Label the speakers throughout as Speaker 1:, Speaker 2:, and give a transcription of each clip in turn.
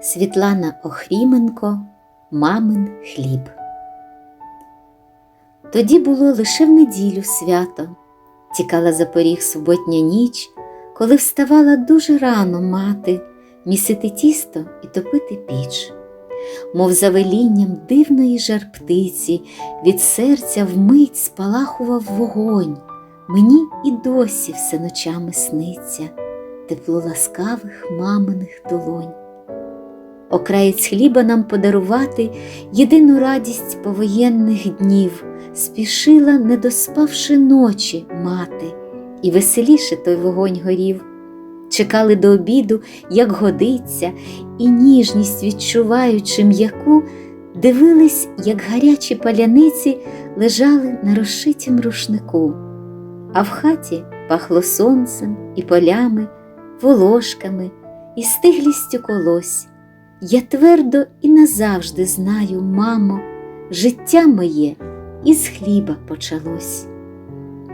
Speaker 1: Світлана Охріменко, Мамин хліб. Тоді було лише в неділю свято. Тікала за поріг суботня ніч, коли вставала дуже рано мати, місити тісто і топити піч. Мов за велінням дивної жар птиці, від серця вмить спалахував вогонь. Мені і досі все ночами сниться, тепло ласкавих маминих долонь. Окраєць хліба нам подарувати єдину радість повоєнних днів, спішила, не доспавши ночі мати, і веселіше той вогонь горів. Чекали до обіду, як годиться, і ніжність, відчуваючи м'яку, дивились, як гарячі паляниці лежали на розшитім рушнику, а в хаті пахло сонцем і полями, волошками і стиглістю колось. Я твердо і назавжди знаю, мамо, життя моє із хліба почалось.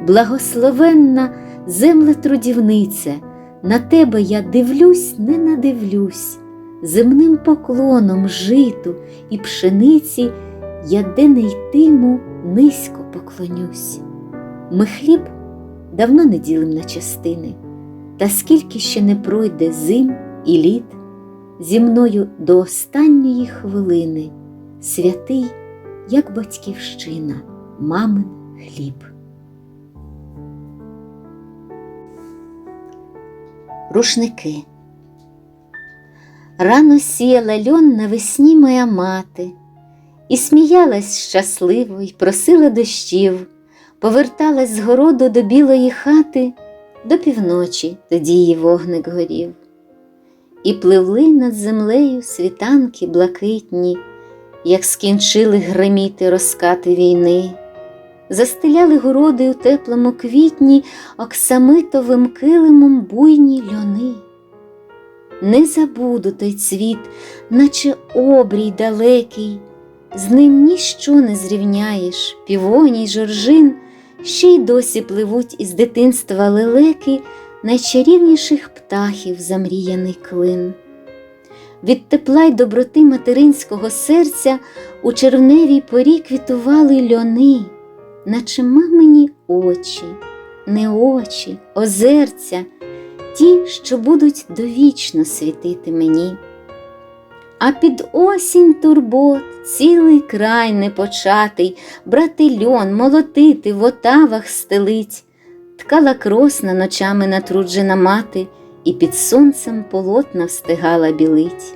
Speaker 1: Благословенна землетрудівниця, на тебе я дивлюсь, не надивлюсь, земним поклоном житу і пшениці я де не йтиму, низько поклонюсь. Ми хліб давно не ділим на частини, та скільки ще не пройде зим і літ зі мною до останньої хвилини, святий, як батьківщина, мамин хліб. Рушники. Рано сіяла льон навесні моя мати, і сміялась щасливо й просила дощів, поверталась з городу до білої хати, до півночі тоді її вогник горів і пливли над землею світанки блакитні, як скінчили гриміти розкати війни, застеляли городи у теплому квітні оксамитовим килимом буйні льони. Не забуду той цвіт, наче обрій далекий, з ним ніщо не зрівняєш, півоній жоржин, ще й досі пливуть із дитинства лелеки найчарівніших птахів замріяний клин. Від тепла й доброти материнського серця у червневій порі квітували льони, наче мамині очі, не очі, озерця, ті, що будуть довічно світити мені. А під осінь турбот цілий край непочатий, брати льон, молотити, в отавах стелить ткала кросна ночами натруджена мати, і під сонцем полотна встигала білить.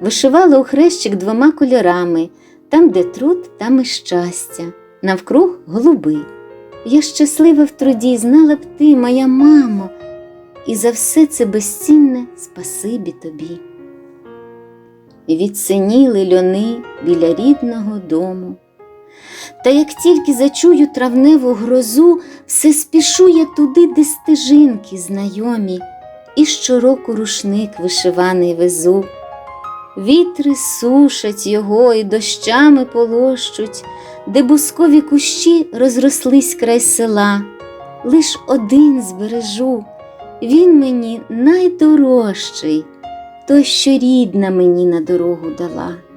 Speaker 1: Вишивала у хрещик двома кольорами там, де труд, там і щастя, навкруг голуби. Я щаслива в труді, знала б ти, моя мамо, і за все це безцінне спасибі тобі. Відсиніли льони біля рідного дому. Та як тільки зачую травневу грозу, все спішу я туди, де стежинки знайомі, і щороку рушник вишиваний везу. Вітри сушать його і дощами полощуть, де бускові кущі розрослись край села. Лиш один збережу, він мені найдорожчий, той, що рідна мені на дорогу дала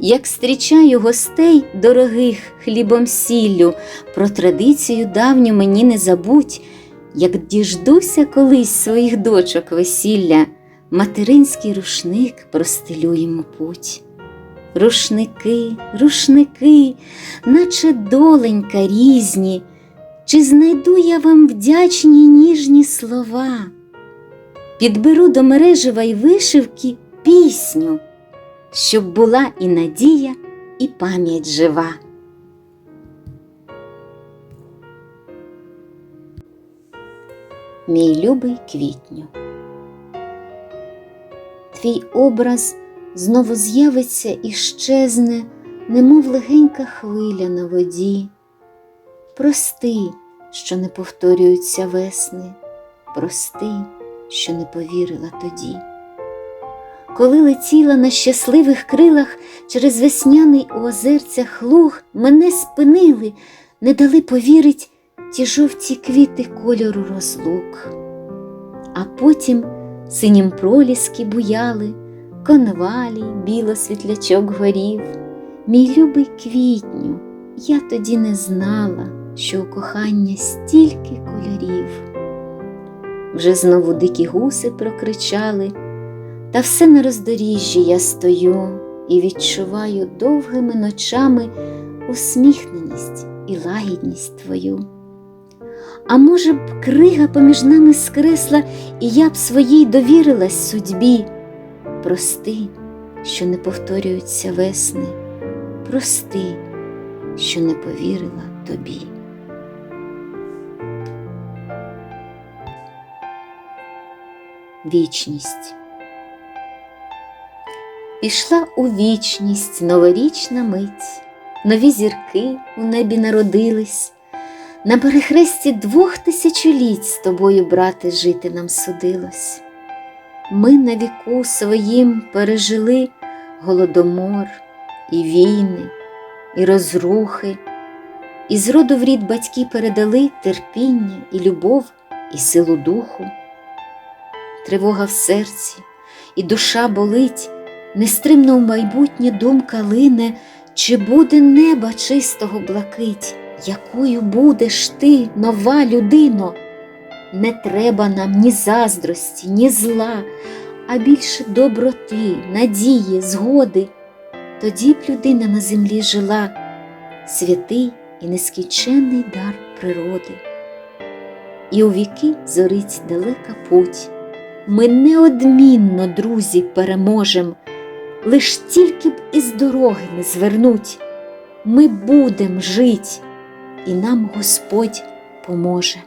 Speaker 1: як зустрічаю гостей дорогих хлібом сіллю, про традицію давню мені не забудь, як діждуся колись своїх дочок весілля, материнський рушник простелю йому путь. Рушники, рушники, наче доленька різні, чи знайду я вам вдячні ніжні слова, підберу до мережева й вишивки пісню щоб була і надія, і пам'ять жива. Мій любий квітню. Твій образ знову з'явиться і щезне, немов легенька хвиля на воді. Прости, що не повторюються весни, прости, що не повірила тоді коли летіла на щасливих крилах через весняний у озерцях луг, мене спинили, не дали повірить ті жовті квіти кольору розлук. А потім синім проліски буяли, конвалі біло світлячок горів. Мій любий квітню, я тоді не знала, що у кохання стільки кольорів. Вже знову дикі гуси прокричали, та все на роздоріжжі я стою і відчуваю довгими ночами усміхненість і лагідність твою. А може б, крига поміж нами скресла, і я б своїй довірилась судьбі. Прости, що не повторюються весни, прости, що не повірила тобі. Вічність Пішла у вічність новорічна мить, нові зірки у небі народились. На перехресті двох тисячоліть з тобою, брате, жити нам судилось. Ми на віку своїм пережили голодомор, і війни, і розрухи, і з роду в рід батьки передали терпіння і любов, і силу духу. Тривога в серці, і душа болить, нестримно в майбутнє думка лине, чи буде неба чистого блакить, якою будеш ти, нова людино? Не треба нам ні заздрості, ні зла, а більше доброти, надії, згоди. Тоді б людина на землі жила, святий і нескінченний дар природи. І у віки зорить далека путь. Ми неодмінно, друзі, переможем, лиш тільки б із дороги не звернуть. Ми будем жить, і нам Господь поможе.